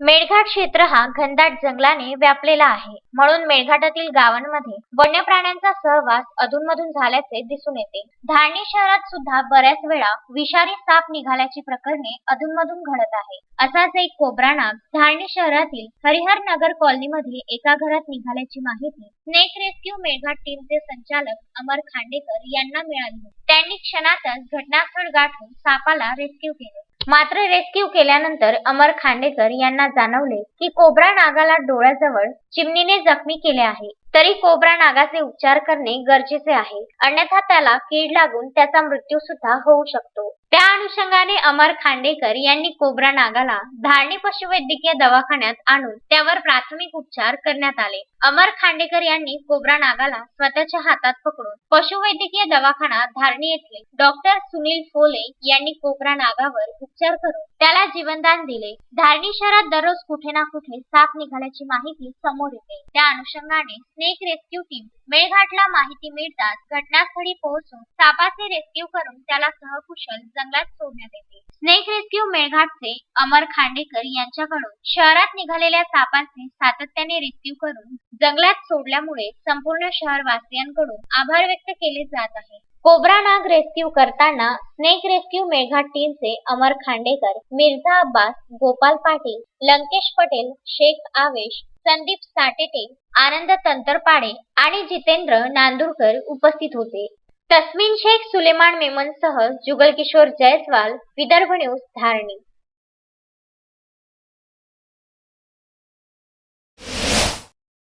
मेळघाट क्षेत्र हा घनदाट जंगलाने व्यापलेला आहे. म्हणून मेळघाटातील गावांमध्ये वन्य प्राण्यांचा सहवास अधूनमधून झाल्याचे दिसून येते. धारणी शहरात सुद्धा बऱ्याच वेळा विषारी साप निघाल्याची प्रकरणे अधूनमधून घडत आहे. असाच एक कोब्रा नाग धारणी शहरातील हरिहर नगर कॉलनीमध्ये एका घरात निघाल्याची माहिती स्नेक रेस्क्यू मेळघाट टीमचे संचालक अमर खांडेकर यांना मिळाली त्यांनी क्षणातच घटनास्थळ गाठून सापाला रेस्क्यू केले. मात्र रेस्क्यू केल्यानंतर अमर खांडेकर यांना जाणवले की कोब्रा नागाला डोळ्याजवळ चिमणीने जखमी केले आहे. तरी कोब्रा नागाचे उपचार करणे गरजेचे आहे. अन्यथा त्याला कीड लागून त्याचा मृत्यू सुद्धा होऊ शकतो. अनुषंगाने अमर खांडेकर यांनी कोब्रा नागाला धारणी पशुवैद्यकीय दवाखान्यात आणून त्यावर प्राथमिक उपचार करण्यात आले. अमर खांडेकर यांनी कोब्रा नागाला स्वतःच्या हातात पकडून पशुवैद्यकीय दवाखाना धारणी येथील डॉक्टर सुनील फोले यांनी कोब्रा नागावर उपचार करून त्याला जीवनदान दिले. धारणी शहरात दररोज कुठे ना कुठे साप निघाल्याची माहिती समोर येते. त्या अनुषंगाने स्नेक रेस्क्यू टीम मेळघाटला माहिती मिळताच घटनास्थळी पोहोचून सापाचे रेस्क्यू करून त्याला सहकुशल जंगलात सोडण्यात येते. स्नेक रेस्क्यू मेळघाटचे अमर खांडेकर यांच्याकडून शहरात निघालेल्या सापांचे सातत्याने रेस्क्यू करून जंगलात सोडल्यामुळे संपूर्ण शहरवासियांकडून आभार व्यक्त केले जात आहे. कोब्रा नाग रेस्क्यू करताना स्नेक रेस्क्यू मेघा टीमचे अमर खांडेकर मिर्झा अब्बास गोपाल पाटील लंकेश पटेल शेख आवेश संदीप साटेटे आनंद तंतरपाडे आणि जितेंद्र नांदुरकर उपस्थित होते. तस्मिन शेख सुलेमान मेमनसह जुगल किशोर जयस्वाल विदर्भ न्यूज धारणी.